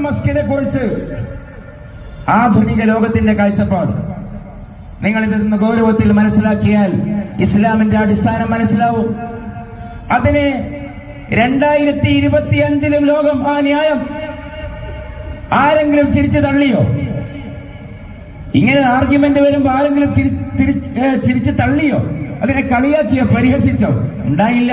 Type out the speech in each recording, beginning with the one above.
മസ്കിനെ കുറിച്ച് ആധുനിക ലോകത്തിന്റെ കാഴ്ചപ്പാട്. നിങ്ങൾ ഇതിൽ നിന്ന് ഗൗരവത്തിൽ മനസ്സിലാക്കിയാൽ ഇസ്ലാമിന്റെ അടിസ്ഥാനം മനസ്സിലാവും. അതിന് രണ്ടായിരത്തി ഇരുപത്തി അഞ്ചിലും ലോകം ആ ന്യായം ആരെങ്കിലും ചിരിച്ചു തള്ളിയോ? ഇങ്ങനെ ആർഗ്യുമെന്റ് വരുമ്പോ ആരെങ്കിലും ചിരിച്ചു തള്ളിയോ? അതിനെ കളിയാക്കിയോ? പരിഹസിച്ചോ? ഉണ്ടായില്ല.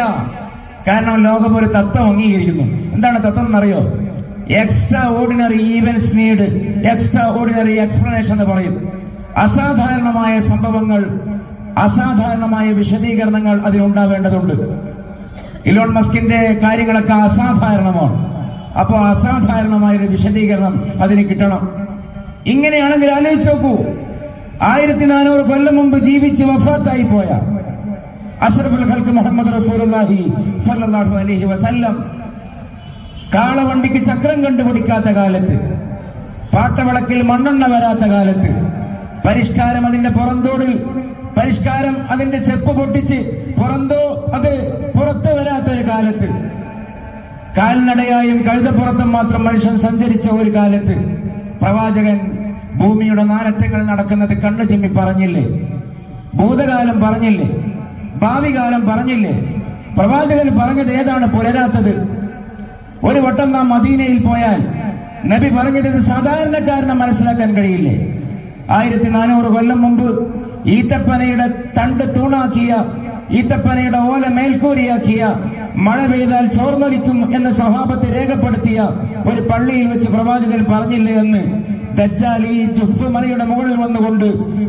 കാരണം ലോകം ഒരു തത്വം അംഗീകരിക്കുന്നു. എന്താണ് തത്വം എന്നറിയോ? Extraordinary evidence need extraordinary explanation എന്ന് പറയും. അസാധാരണമായ സംഭവങ്ങൾ അസാധാരണമായ വിശദീകരണങ്ങൾ അതിനുണ്ടാവേണ്ടതുണ്ട് ഇലോൺ മസ്കിന്റെ കാര്യങ്ങളൊക്കെ അസാധാരണമാണ്. അപ്പോൾ അസാധാരണമായ ഒരു വിശദീകരണം അതിന് കിട്ടണം. ഇങ്ങനെയാണെങ്കിൽ ആലോചിച്ച് നോക്കൂ. ആയിരത്തി നാനൂറ് കൊല്ലം മുമ്പ് ജീവിച്ച് വഫാത്തായി പോയ അസറഫുൽ ഖൽക്ക് മുഹമ്മദ് റസൂലുള്ളാഹി സ്വല്ലല്ലാഹു അലൈഹി വസല്ലം കാളവണ്ടിക്ക് ചക്രം കണ്ടുപിടിക്കാത്ത കാലത്ത് പാട്ടവിളക്കിൽ മണ്ണെണ്ണ വരാത്ത കാലത്ത് പരിഷ്കാരം അതിന്റെ പുറന്തോടിൽ പരിഷ്കാരം അതിന്റെ ചെപ്പ് പൊട്ടിച്ച് പുറന്തോ അത് പുറത്തു വരാത്ത ഒരു കാലത്ത് കാൽനടയായും കഴുതപ്പുറത്തും മാത്രം മനുഷ്യൻ സഞ്ചരിച്ച ഒരു കാലത്ത് പ്രവാചകൻ ഭൂമിയുടെ നാരറ്റങ്ങൾ നടക്കുന്നത് കണ്ണു ചിമ്മി പറഞ്ഞില്ലേ? ഭൂതകാലം പറഞ്ഞില്ലേ? ഭാവി കാലം പറഞ്ഞില്ലേ? പ്രവാചകൻ പറഞ്ഞത് ഏതാണ് പുലരാത്തത്? ഒരു വട്ടം നാം മദീനയിൽ പോയാൽ നബി പറഞ്ഞത് സാധാരണക്കാരനെ മനസ്സിലാക്കാൻ കഴിയില്ലേ? ആയിരത്തി നാനൂറ് കൊല്ലം മുമ്പ് ഈത്തപ്പനയുടെ തണ്ട് തൂണാക്കിയ ഈത്തപ്പനയുടെ ഓല മേൽക്കൂരിയാക്കിയ മഴ പെയ്താൽ ചോർന്നൊലിക്കും എന്ന സ്വഭാവത്തെ രേഖപ്പെടുത്തിയ ഒരു പള്ളിയിൽ വെച്ച് പ്രവാചകൻ പറഞ്ഞില്ലേ എന്ന്? ദജ്ജാൽ ഈ ജുഹ്ഫ് മലയുടെ മുകളിൽ വന്നുകൊണ്ട്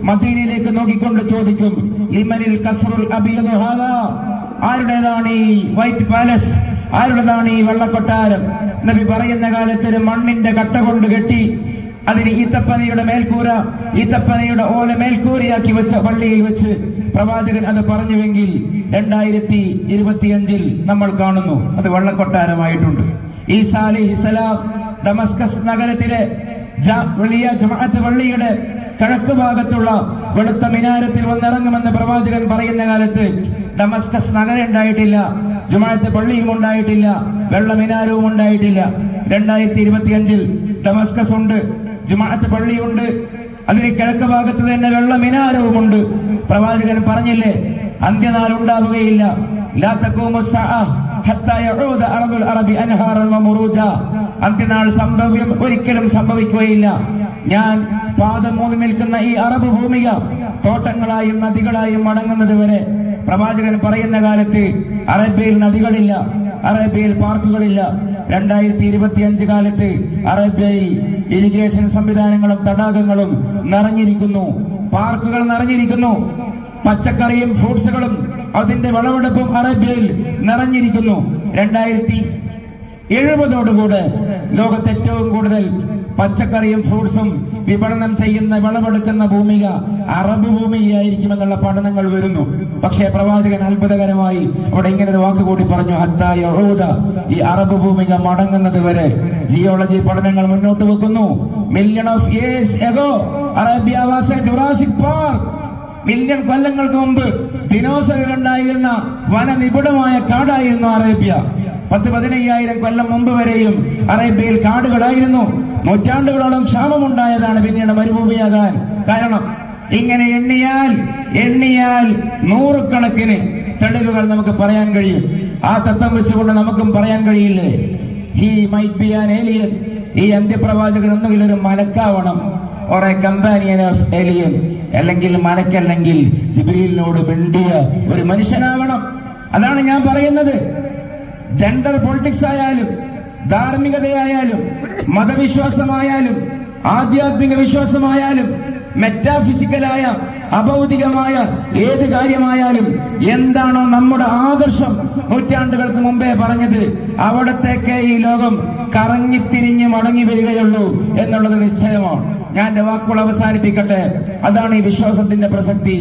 മദീനയിലേക്ക് നോക്കിക്കൊണ്ട് ചോദിക്കും ലിമനിൽ കസറുൽ അബിയദു ഹാദാ? ആരുടേതാണ് ഈ വൈറ്റ് പാലസ്? ആരുടേതാണ് ഈ വെള്ളക്കൊട്ടാരം നബി പറയുന്ന കാലത്ത് മണ്ണിന്റെ കട്ട കൊണ്ട് കെട്ടി അതിന് ഈത്തപ്പനയുടെ മേൽക്കൂര ഈത്തപ്പനയുടെ ഓല മേൽക്കൂരയാക്കി വെച്ച പള്ളിയിൽ വെച്ച് പ്രവാചകൻ അത് പറഞ്ഞുവെങ്കിൽ രണ്ടായിരത്തി ഇരുപത്തിയഞ്ചിൽ നമ്മൾ കാണുന്നു. അത് വെള്ളക്കൊട്ടാരമായിട്ടുണ്ട്. ഈസാ അലിഹിസലാം ഡമസ്കസ് നഗരത്തിലെ വലിയ ജമാഅത്ത് പള്ളിയുടെ കിഴക്ക് ഭാഗത്തുള്ള വെളുത്ത മിനാരത്തിൽ വന്നിറങ്ങുമെന്ന് പ്രവാചകൻ പറയുന്ന കാലത്ത് ഡമസ്കസ് നഗരം ഉണ്ടായിട്ടില്ല. ജുമാഅത്ത് പള്ളിയും ഉണ്ടായിട്ടില്ല വെള്ള മിനാരവും ഉണ്ടായിട്ടില്ല. രണ്ടായിരത്തി ഇരുപത്തി അഞ്ചിൽ ഡമസ്കസ് ഉണ്ട് ജുമാഅത്ത് പള്ളിയുണ്ട്. അതിന് കിഴക്ക് ഭാഗത്ത് തന്നെ വെള്ള മിനാരവുമുണ്ട് പ്രവാചകൻ പറഞ്ഞില്ലേ അന്ത്യനാൾ ഉണ്ടാവുകയില്ല. അന്ത്യനാൾ സംഭവ്യം ഒരിക്കലും സംഭവിക്കുകയില്ല. ഞാൻ പാദം മൂന്ന് നിൽക്കുന്ന ഈ അറബ് ഭൂമിക തോട്ടങ്ങളായും നദികളായും മടങ്ങുന്നത് വരെ പ്രവാചകൻ പറയുന്ന കാലത്ത് അറേബ്യയിൽ നദികളില്ല അറേബ്യയിൽ പാർക്കുകളില്ല. രണ്ടായിരത്തി ഇരുപത്തി അഞ്ച് കാലത്ത് അറേബ്യയിൽ ഇറിഗേഷൻ സംവിധാനങ്ങളും തടാകങ്ങളും നിറഞ്ഞിരിക്കുന്നു. പാർക്കുകൾ നിറഞ്ഞിരിക്കുന്നു. പച്ചക്കറിയും ഫ്രൂട്ട്സുകളും അതിന്റെ വിളവെടുപ്പും അറേബ്യയിൽ നിറഞ്ഞിരിക്കുന്നു. രണ്ടായിരത്തി എഴുപതോടുകൂടെ ലോകത്ത് ഏറ്റവും കൂടുതൽ പച്ചക്കറിയും ഫ്രൂട്ട്സും വിപണനം ചെയ്യുന്ന വിളവെടുക്കുന്ന ഭൂമിക അറബ് ഭൂമിയായിരിക്കും എന്നുള്ള പഠനങ്ങൾ വരുന്നു. പക്ഷേ പ്രവാചകൻ അത്ഭുതകരമായി അവിടെ ഇങ്ങനെ ഒരു വാക്ക് കൂടി പറഞ്ഞു ഹത്തായ ഊദ ഈ അറബ് ഭൂമിക മടങ്ങുന്നത് വരെ ജിയോളജി പഠനങ്ങൾ മുന്നോട്ട് വെക്കുന്നു. Million of years ago Arabia Jurassic Park. Million കൊല്ലങ്ങൾക്ക് മുമ്പ് ദിനോസറുകൾ ഉണ്ടായിരുന്ന വനനിബിഡമായ കാടായിരുന്നു അറേബ്യ. പത്ത് പതിനയ്യായിരം കൊല്ലം മുമ്പ് വരെയും അറേബ്യയിൽ കാടുകളായിരുന്നു. നൂറ്റാണ്ടുകളോളം ക്ഷാമമുണ്ടായതാണ് പിന്നീട് മരുഭൂമിയാകാൻ കാരണം. ഇങ്ങനെ എണ്ണിയാൽ എണ്ണിയാൽ നൂറുകണക്കിന് തെളിവുകൾ നമുക്ക് പറയാൻ കഴിയും. ആ തത്വം വെച്ചുകൊണ്ട് നമുക്കും പറയാൻ കഴിയില്ലേ? He might be an alien ഈ അന്ത്യപ്രവാചകൻ ഒന്നുകിൽ ഒരു മലക്കാവണം ഓർ കമ്പാനിയൻ ഓഫ് ഏലിയൻ അല്ലെങ്കിൽ മലക്കല്ലെങ്കിൽ ജിബ്രീലിനോട് മിണ്ടിയ ഒരു മനുഷ്യനാവണം. അതാണ് ഞാൻ പറയുന്നത്. ജെൻഡർ പൊളിറ്റിക്സ് ആയാലും ധാർമ്മികതയായാലും മതവിശ്വാസമായാലും ആധ്യാത്മിക വിശ്വാസമായാലും മെറ്റാഫിസിക്കലായ അഭൗതികമായ ഏത് കാര്യമായാലും എന്താണോ നമ്മുടെ ആദർശം നൂറ്റാണ്ടുകൾക്ക് മുമ്പേ പറഞ്ഞത് അവിടത്തേക്ക് ഈ ലോകം കറങ്ങിത്തിരിഞ്ഞ് മടങ്ങി വരികയുള്ളൂ എന്നുള്ളത് നിശ്ചയമാണ്. ഞാൻ വാക്കുകൾ അവസാനിപ്പിക്കട്ടെ. അതാണ് ഈ വിശ്വാസത്തിന്റെ പ്രസക്തി.